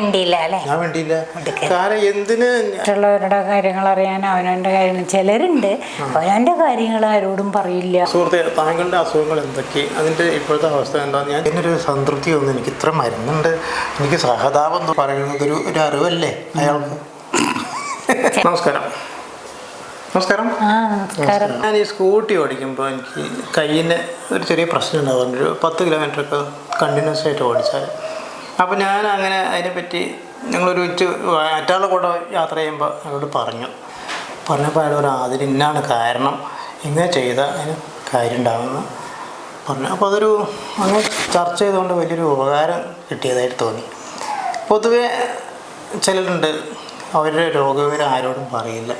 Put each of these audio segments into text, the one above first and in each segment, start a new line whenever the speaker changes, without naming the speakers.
മിണ്ടിയില്ല അല്ലേ?
ഞാൻ വേണ്ടിയില്ല
എടുക്ക.
കാരണം എന്തിന്
മറ്റുള്ളവരുടെ കാര്യങ്ങൾ അറിയാൻ അവനവന്റെ കാര്യങ്ങൾ ചിലരുണ്ട്. അവനവന്റെ കാര്യങ്ങൾ ആരോടും പറയില്ല.
സുഹൃത്തെ താങ്കളുടെ അസുഖങ്ങൾ എന്തൊക്കെ? അതിന്റെ ഇപ്പോഴത്തെ അവസ്ഥ എന്താ? ഞാൻ എന്നൊരു സംതൃപ്തി തോന്നുന്നു. എനിക്ക് ഇത്ര മരുന്നുണ്ട്. എനിക്ക് സഹതാപം എന്ന് പറയുന്നത് ഒരു ഒരു അറിവല്ലേ അയാൾക്ക്? നമസ്കാരം. നമസ്കാരം. ഞാൻ ഈ സ്കൂട്ടി ഓടിക്കുമ്പോൾ എനിക്ക് കയ്യിന് ഒരു ചെറിയ പ്രശ്നം ഉണ്ടാകുന്നുണ്ട് ഒരു പത്ത് കിലോമീറ്റർ ഒക്കെ കണ്ടിന്യൂസ് ആയിട്ട് ഓടിച്ചാൽ അപ്പോൾ ഞാൻ അങ്ങനെ അതിനെപ്പറ്റി ഞങ്ങളൊരു ഉച്ച അറ്റാളുടെ കൂടെ യാത്ര ചെയ്യുമ്പോൾ അയാളോട് പറഞ്ഞു. പറഞ്ഞപ്പോൾ അയാൾ പറഞ്ഞു അതിന് ഇന്നാണ് കാരണം. ഇങ്ങനെ ചെയ്താൽ അതിന് കാര്യം ഉണ്ടാകുമെന്ന് പറഞ്ഞു. അപ്പോൾ അതൊരു അങ്ങനെ ചർച്ച ചെയ്തുകൊണ്ട് വലിയൊരു ഉപകാരം കിട്ടിയതായിട്ട് തോന്നി. പൊതുവേ ചിലരുണ്ട് അവരുടെ രോഗവിവരം ആരോടും പറയില്ല.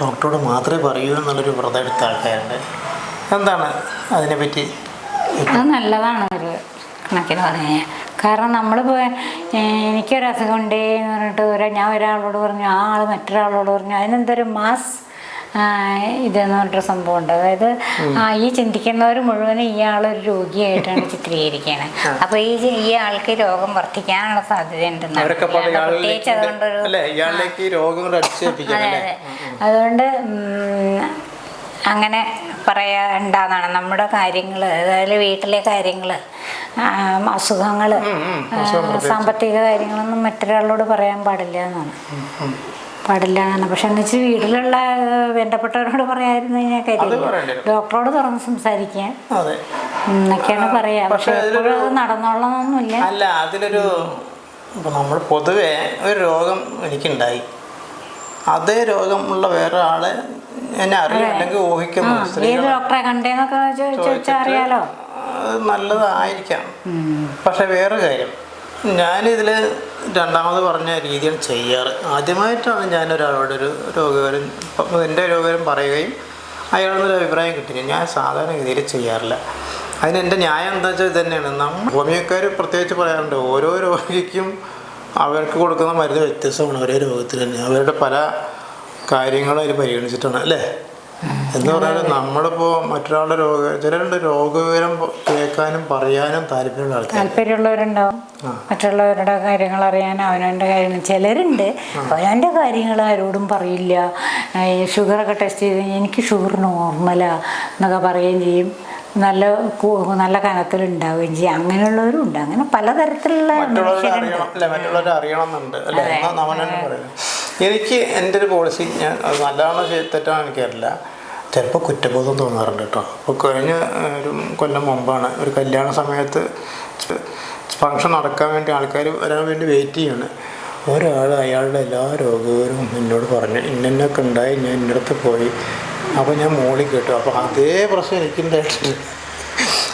ഡോക്ടറോട് മാത്രമേ പറയൂ എന്നുള്ളൊരു വ്രതം എടുത്ത ആൾക്കാരുണ്ട്. എന്താണ് അതിനെപ്പറ്റി?
അത് നല്ലതാണ് ഒരു കണക്കിന് പറഞ്ഞു കാരണം നമ്മൾ എനിക്കൊരു അസുഖം ഉണ്ടേ എന്ന് പറഞ്ഞിട്ട് ഒരു ഞാൻ ഒരാളോട് പറഞ്ഞു ആ ആൾ മറ്റൊരാളോട് പറഞ്ഞു അതിനെന്തൊരു മാസ് ഇതെന്ന് പറഞ്ഞിട്ടൊരു സംഭവം ഉണ്ട് അതായത് ആ ഈ ചിന്തിക്കുന്നവർ മുഴുവനും ഇയാളൊരു രോഗിയായിട്ടാണ് ചിത്രീകരിക്കുന്നത് അപ്പൊ ഈ ഈ ആൾക്ക് രോഗം വർദ്ധിക്കാനുള്ള സാധ്യത ഉണ്ടെന്നാണ് പ്രത്യേകിച്ച് അതുകൊണ്ടൊരു അതെ അതെ. അതുകൊണ്ട് അങ്ങനെ പറയണ്ടെന്നാണ് നമ്മുടെ കാര്യങ്ങൾ അതായത് വീട്ടിലെ കാര്യങ്ങൾ അസുഖങ്ങൾ സാമ്പത്തിക കാര്യങ്ങളൊന്നും മറ്റൊരാളോട് പറയാൻ പാടില്ല എന്നാണ്. പാടില്ല എന്നാണ്. പക്ഷെ എന്ന് വെച്ചാൽ വീട്ടിലുള്ള വേണ്ടപ്പെട്ടവരോട് പറയാമായിരുന്നു
ഞാൻ
കാര്യം. ഡോക്ടറോട് തുറന്ന് സംസാരിക്കാൻ. എന്നൊക്കെയാണ് പറയാ. പക്ഷെ
നടന്നോളന്നൊന്നുമില്ല
എപ്പോഴും നടന്നോളണമെന്നൊന്നുമില്ല
അല്ല അതിലൊരു നമ്മൾ പൊതുവേ ഒരു രോഗം എനിക്കുണ്ടായി. അതേ രോഗമുള്ള വേറെ ആളെ എന്നെ അറിയാം അല്ലെങ്കിൽ ഊഹിക്കുന്നു
ഏത് ഡോക്ടറെ കണ്ടേന്നൊക്കെ ചോദിച്ചാൽ അറിയാലോ
നല്ലതായിരിക്കാം. പക്ഷെ വേറെ കാര്യം. ഞാനിതിൽ രണ്ടാമത് പറഞ്ഞ രീതിയാണ് ചെയ്യാറ്. ആദ്യമായിട്ടാണ് ഞാൻ ഒരാളോട് ഒരു രോഗവിവരം എന്റെ രോഗവിവരം പറയുകയും അയാളൊരു അഭിപ്രായം കിട്ടി ഞാൻ സാധാരണ രീതിയിൽ ചെയ്യാറില്ല. അതിന് എന്റെ ന്യായം എന്താ വെച്ചാൽ ഇത് തന്നെയാണ് നമ്മൾ ഹോമിയോക്കാർ പ്രത്യേകിച്ച് പറയാറുണ്ട്. ഓരോ രോഗിക്കും അവർക്ക് കൊടുക്കുന്ന മരുന്ന് വ്യത്യസ്തമാണ് ഒരേ രോഗത്തിൽ തന്നെ. അവരുടെ പല കാര്യങ്ങളും അതിൽ പരിഗണിച്ചിട്ടാണ് അല്ലേ? എന്ന് പറഞ്ഞാൽ നമ്മളിപ്പോൾ മറ്റൊരാളുടെ രോഗ ചിലരുണ്ട് രോഗവിവരം കേൾക്കാനും പറയാനും താല്പര്യമുള്ള ആൾക്കാർ
താല്പര്യമുള്ളവരുണ്ടാവും. മറ്റുള്ളവരുടെ കാര്യങ്ങൾ അറിയാൻ അവനവന്റെ കാര്യങ്ങൾ. ചിലരുണ്ട്. അവനവന്റെ കാര്യങ്ങൾ ആരോടും പറയില്ല. ഷുഗറൊക്കെ ടെസ്റ്റ് ചെയ്ത് എനിക്ക് ഷുഗർ നോർമലാ എന്നൊക്കെ പറയുകയും ചെയ്യും. നല്ല നല്ല കനത്തിൽ ഉണ്ടാവുകയും ചെയ്യും. അങ്ങനെയുള്ളവരും ഉണ്ട്. അങ്ങനെ പലതരത്തിലുള്ള
എനിക്ക് എന്റെ ഒരു പോളിസി ഞാൻ നല്ലതാണോ തെറ്റാണോ എനിക്കറിയില്ല. ചിലപ്പോൾ കുറ്റബോധം തോന്നാറുണ്ട് കേട്ടോ. അപ്പോൾ കഴിഞ്ഞ ഒരു കൊല്ലം മുമ്പാണ് ഒരു കല്യാണ സമയത്ത് ഫങ്ഷൻ നടക്കാൻ വേണ്ടി ആൾക്കാർ വരാൻ വേണ്ടി വെയിറ്റ് ചെയ്യാണ്. ഒരാൾ അയാളുടെ എല്ലാ രോഗവിവരവും എന്നോട് പറഞ്ഞു. ഇന്നെന്നൊക്കെ ഉണ്ടായി ഞാൻ ഇന്നടത്ത് പോയി. അപ്പോൾ ഞാൻ മോളിൽ കേട്ടു. അപ്പോൾ അതേ പ്രശ്നം എനിക്കുണ്ടായിട്ടുണ്ട്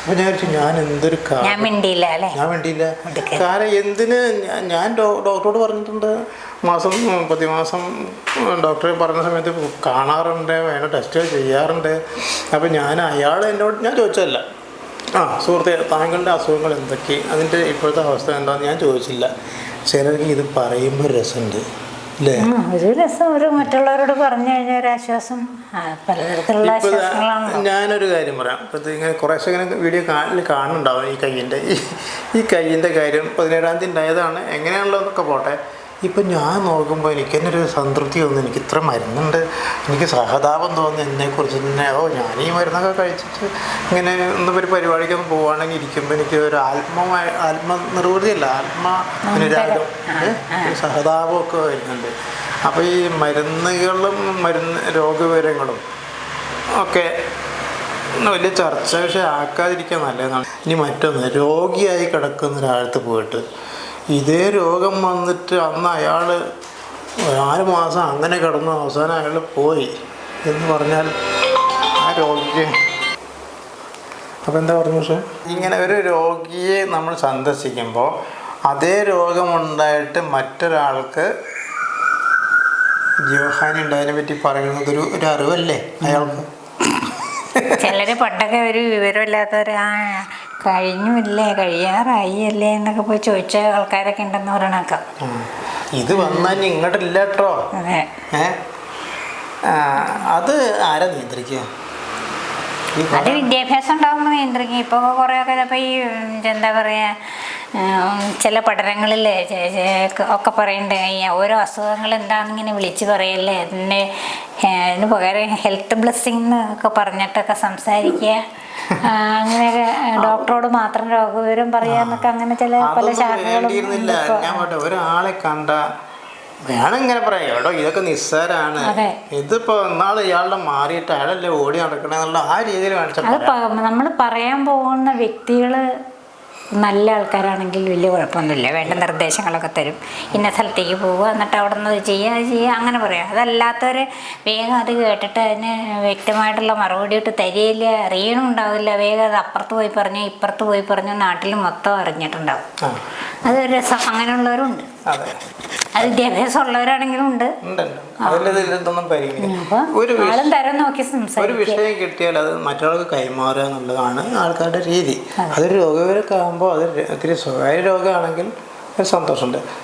അപ്പോൾ ഞാൻ വെച്ചു ഞാൻ എന്തൊരു
ഞാൻ മിണ്ടിയില്ല
ഞാൻ വേണ്ടിയില്ല
എടുക്ക.
കാരണം എന്തിന് ഞാൻ ഡോക്ടറോട് പറഞ്ഞിട്ടുണ്ട്. മാസം പ്രതിമാസം ഡോക്ടറെ പറഞ്ഞ സമയത്ത് കാണാറുണ്ട് വേണ്ട ടെസ്റ്റ് ചെയ്യാറുണ്ട്. അപ്പം ഞാൻ അയാൾ എന്നോട് ഞാൻ ചോദിച്ചതല്ല. ആ സുഹൃത്തെ താങ്കളുടെ അസുഖങ്ങൾ എന്തൊക്കെ? അതിന്റെ ഇപ്പോഴത്തെ അവസ്ഥ എന്താണെന്ന് ഞാൻ ചോദിച്ചില്ല. ചിലർക്ക് ഇത് പറയുമ്പോൾ രസമുണ്ട്.
ഒരു രസം ഒരു മറ്റുള്ളവരോട് പറഞ്ഞു കഴിഞ്ഞാൽ ഒരു ആശ്വാസം. പലതരത്തിലുള്ള
ദാ ഞാനൊരു കാര്യം പറയാം. ഇങ്ങനെ കുറേശ്ശെ ഇങ്ങനെ വീഡിയോ കാണിൽ കാണുന്നുണ്ടാവും ഈ കയ്യിന്റെ ഈ കയ്യിന്റെ കയ്യിന്റെ കാര്യം പതിനേഴാം തീയതി ഉണ്ടായതാണ്. എങ്ങനെയാണല്ലോ എന്നൊക്കെ പോട്ടെ. ഇപ്പം ഞാൻ നോക്കുമ്പോൾ എനിക്ക് തന്നെ ഒരു സംതൃപ്തി തോന്നുന്നു. എനിക്ക് ഇത്ര മരുന്നുണ്ട്. എനിക്ക് സഹതാപം തോന്നുന്നു. എന്നെക്കുറിച്ച് തന്നെ ഓ ഞാൻ ഈ മരുന്നൊക്കെ കഴിച്ചിട്ട് ഇങ്ങനെ ഒന്ന് ഒരു പരിപാടിക്കൊന്നും പോവുകയാണെങ്കിൽ ഇരിക്കുമ്പോൾ എനിക്ക് ഒരു ആത്മമായ ആത്മനിർവൃതിയല്ല ആത്മ അനുരാഗം സഹതാപമൊക്കെ വരുന്നുണ്ട്. അപ്പോൾ ഈ മരുന്നുകളും മരുന്ന് രോഗവിവരങ്ങളും ഒക്കെ വലിയ ചർച്ച വിഷയം ആക്കാതിരിക്കാൻ നല്ലതാണ് ഇനി മറ്റൊന്ന് രോഗിയായി കിടക്കുന്ന ഒരാളത്ത് പോയിട്ട് ഇതേ രോഗം വന്നിട്ട് അന്ന് അയാൾ ആറ് മാസം അങ്ങനെ കിടന്നു. അവസാനം അയാൾ പോയി എന്ന് പറഞ്ഞാൽ ആ രോഗിക്ക് അപ്പം എന്താ പറഞ്ഞു പക്ഷേ? ഇങ്ങനെ ഒരു രോഗിയെ നമ്മൾ സന്ദർശിക്കുമ്പോൾ അതേ രോഗമുണ്ടായിട്ട് മറ്റൊരാൾക്ക് ജീവഹാനി ഉണ്ടായതിനെ പറ്റി പറയുന്നത് ഒരു ഒരു അറിവല്ലേ അയാൾക്ക്?
ചിലര് പണ്ടൊക്കെ ഒരു വിവരമില്ലാത്തവര്. ആ കഴിഞ്ഞുമില്ലേ? കഴിയാറായി അല്ലേ എന്നൊക്കെ പോയി ചോദിച്ച ആൾക്കാരൊക്കെ ഉണ്ടെന്ന് പറയണക്കാം
ഇത് വന്നാൽ ഇങ്ങോട്ടില്ല കേട്ടോ
അതെ.
അത് ആരാ നിയന്ത്രിക്കുക
അത് വിദ്യാഭ്യാസം ഉണ്ടാകുമ്പോൾ നിയന്ത്രിക്കും. ഇപ്പോൾ കുറേയൊക്കെ ഇപ്പൊ ഈ എന്താ പറയുക ചില പഠനങ്ങളിൽ ഒക്കെ പറയണ്ട്. ഓരോ അസുഖങ്ങൾ എന്താണെന്നിങ്ങനെ വിളിച്ച് പറയല്ലേ. അതിന്റെ അതിന് പകരം ഹെൽത്ത് ബ്ലെസ്സിങ് എന്നൊക്കെ പറഞ്ഞിട്ടൊക്കെ സംസാരിക്കുക അങ്ങനെയൊക്കെ ഡോക്ടറോട് മാത്രം രോഗവിവരം പറയാന്നൊക്കെ അങ്ങനെ ചില പല ശാഖകളും
ഒരാളെ കണ്ട വേണം ഇങ്ങനെ പറയാം. എടോ ഇതൊക്കെ നിസ്സാരാണ്. ഇതിപ്പോ എന്നാൾ ഇയാളുടെ മാറിയിട്ട് അയാളല്ലേ ഓടി നടക്കണെന്നുള്ള ആ രീതിയിൽ
അത് നമ്മൾ പറയാൻ പോകുന്ന വ്യക്തികൾ നല്ല ആൾക്കാരാണെങ്കിൽ വലിയ കുഴപ്പമൊന്നുമില്ല. വേണ്ട നിർദ്ദേശങ്ങളൊക്കെ തരും. ഇന്ന സ്ഥലത്തേക്ക് പോവുക എന്നിട്ട് അവിടെ നിന്ന് ചെയ്യുക അത് ചെയ്യുക അങ്ങനെ പറയാം. അതല്ലാത്തവർ വേഗം അത് കേട്ടിട്ട് അതിന് വ്യക്തമായിട്ടുള്ള മറുപടി ഇട്ട് തരികയില്ല. അറിയണമുണ്ടാവില്ല വേഗം അത് അപ്പുറത്ത് പോയി പറഞ്ഞു ഇപ്പുറത്ത് പോയി പറഞ്ഞു നാട്ടിൽ മൊത്തം അറിഞ്ഞിട്ടുണ്ടാവും. അതൊരു രസം. അങ്ങനെയുള്ളവരുണ്ട്.
അതെ
വിദ്യാഭ്യാസം ഉള്ളവരാണെങ്കിലും ഉണ്ട്
ഒരു വിഷയം കിട്ടിയാൽ അത് മറ്റൊരാൾക്ക് കൈമാറുക എന്നുള്ളതാണ് ആൾക്കാരുടെ രീതി. അതൊരു രോഗവിവരൊക്കെ ആകുമ്പോൾ അത് ഒത്തിരി ഇത്തിരി സ്വകാര്യ രോഗമാണെങ്കിൽ ഒരു സന്തോഷമുണ്ട്.